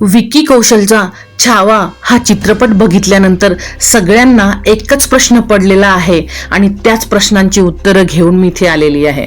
विकी कौशलचा छावा हा चित्रपट बघितल्यानंतर सगळ्यांना एकच प्रश्न पडलेला आहे आणि त्याच प्रश्नांची उत्तरं घेऊन मी इथे आलेली आहे.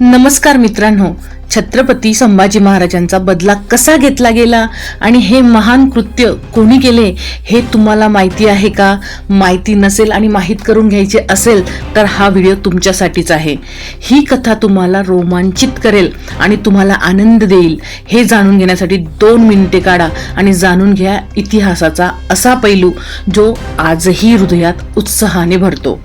नमस्कार मित्रांनो छत्रपती संभाजी महाराजांचा बदला कसा घेतला गेला आणि हे महान कृत्य कोणी केले हे तुम्हाला माहिती आहे का? माहिती नसेल आणि माहीत करून घ्यायचे असेल तर हा व्हिडिओ तुमच्यासाठीच आहे. ही कथा तुम्हाला रोमांचित करेल आणि तुम्हाला आनंद देईल. हे जाणून घेण्यासाठी दोन मिनिटे काढा आणि जाणून घ्या इतिहासाचा असा पैलू जो आजही हृदयात उत्साहाने भरतो.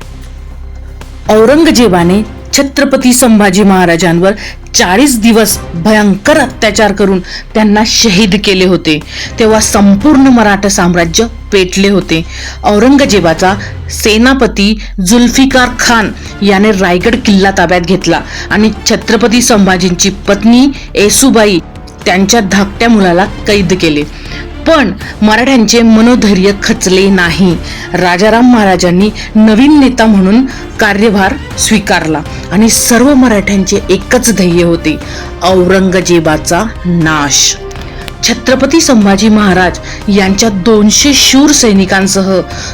औरंगजेबाने छत्रपती संभाजी महाराजांवर चाळीस दिवस भयंकर अत्याचार करून त्यांना शहीद केले होते. तेव्हा संपूर्ण मराठा साम्राज्य पेटले होते. औरंगजेबाचा सेनापती जुल्फिकार खान याने रायगड किल्ला ताब्यात घेतला आणि छत्रपती संभाजींची पत्नी येसुबाई त्यांच्या धाकट्या मुलाला कैद केले. पण मराठ्यांचे मनोधैर्य खचले नाही. राजाराम महाराजांनी नवीन नेता म्हणून कार्यभार स्वीकारला आणि सर्व मराठ्यांचे एकच ध्येय होते औरंगजेबाचा नाश. छत्रपती संभाजी महाराज यांच्या दोनशे शूर सैनिकांसह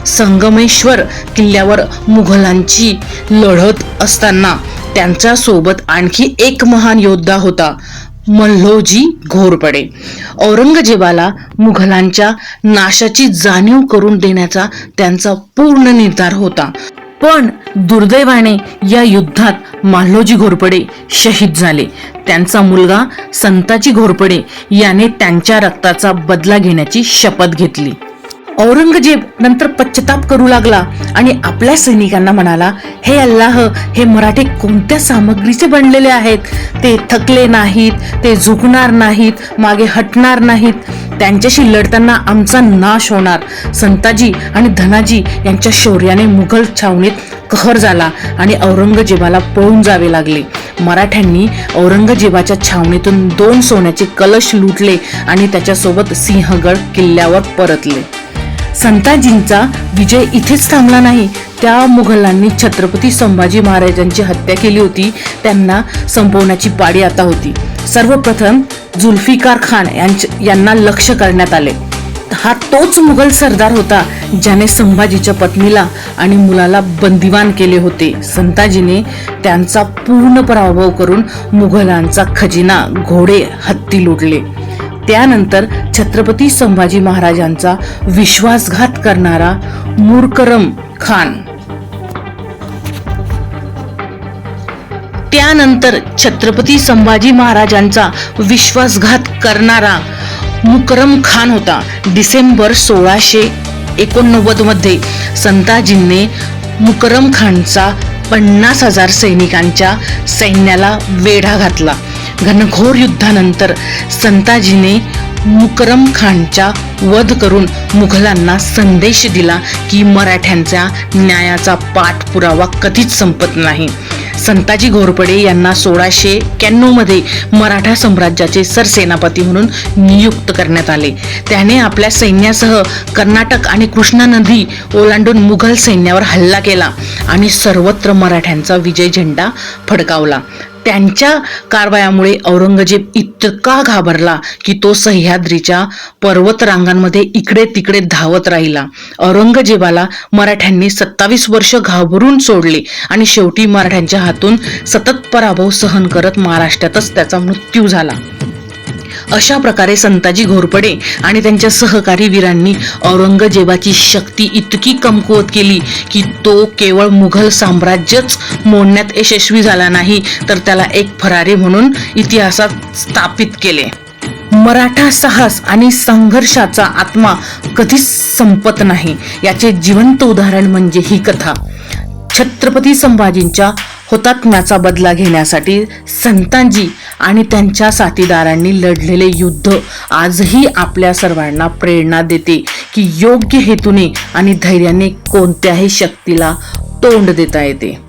संगमेश्वर किल्ल्यावर मुघलांची लढत असताना त्यांच्यासोबत आणखी एक महान योद्धा होता मल्होजी घोरपडे. औरंगजेबाला मुघलांच्या नाशाची जाणीव करून देण्याचा त्यांचा पूर्ण निर्धार होता. पण दुर्दैवाने या युद्धात माल्होजी घोरपडे शहीद झाले. त्यांचा मुलगा संताजी घोरपडे याने त्यांच्या रक्ताचा बदला घेण्याची शपथ घेतली. औरंगजेब नंतर पश्चाताप करू लागला आणि आपल्या सैनिकांना म्हणाला हे अल्लाह हे मराठे कोणत्या सामग्रीचे बनलेले आहेत? ते थकले नाहीत ते झुकणार नाहीत मागे हटणार नाहीत. त्यांच्याशी लढताना आमचा नाश होणार. संताजी आणि धनाजी यांच्या शौर्याने मुघल छावणीत कहर झाला आणि औरंगजेबाला पळून जावे लागले. मराठ्यांनी औरंगजेबाच्या छावणीतून दोन सोन्याचे कलश लुटले आणि त्याच्यासोबत सिंहगड किल्ल्यावर परतले. संताजींचा विजय इथेच थांबला नाही. त्या मुघलांनी छत्रपती संभाजी महाराजांची हत्या केली होती. त्यांना संपवण्याची पाडी आता होती. सर्वप्रथम जुल्फिकार खान यांच- यांना लक्ष करण्यात आले. हा तोच मुघल सरदार होता ज्याने संभाजीच्या पत्नीला आणि मुलाला बंदिवान केले होते. संताजीने त्यांचा पूर्ण पराभव करून मुघलांचा खजिना घोडे हत्ती लुटले. त्यानंतर छत्रपती संभाजी महाराजांचा विश्वासघात करणारा मुरकरम खान. त्यानंतर छत्रपती संभाजी महाराजांचा विश्वासघात करणारा मुकरम खान होता. डिसेंबर सोळाशे एकोणनव्वदमध्ये संताजींनी मुकरम खानचा पन्नास हजार सैनिकांच्या सैन्याला वेढा घातला. घनघोर युद्धानंतर संताजीने मुकरम खानचा वध करून मुघलांना संदेश दिला की मराठ्यांचा न्यायाचा पाठपुरावा कधीच संपत नाही. संताजी घोरपडे यांना सोळाशे एक्क्याण्णवमध्ये मराठा साम्राज्याचे सरसेनापती म्हणून नियुक्त करण्यात आले. त्याने आपल्या सैन्यासह कर्नाटक आणि कृष्णा नदी ओलांडून मुघल सैन्यावर हल्ला केला आणि सर्वत्र मराठ्यांचा विजय झेंडा फडकावला. त्यांच्या कारवायामुळे औरंगजेब इतका घाबरला की तो सह्याद्रीच्या पर्वतरांगांमध्ये इकडे तिकडे धावत राहिला. औरंगजेबाला मराठ्यांनी सत्तावीस वर्ष घाबरून सोडले आणि शेवटी मराठ्यांच्या हातून सतत पराभव सहन करत महाराष्ट्रातच त्याचा मृत्यू झाला. अशा प्रकारे संताजी घोरपडे आणि त्यांच्या सहकारी वीरांनी औरंगजेबाची शक्ती इतकी कमकुवत केली की तो केवळ मुघल साम्राज्यच मोडण्यात यशस्वी झाला नाही तर त्याला एक फरारी म्हणून इतिहासात स्थापित केले. मराठा साहस आणि संघर्षाचा आत्मा कधीच संपत नाही याचे जिवंत उदाहरण म्हणजे ही कथा. छत्रपती संभाजींच्या हुतात्म्याचा बदला घेण्यासाठी संतांजी आणि त्यांच्या साथीदारांनी लढलेले युद्ध आजही आपल्या सर्वांना प्रेरणा देते की योग्य हेतूने आणि धैर्याने कोणत्याही शक्तीला तोंड देता येते.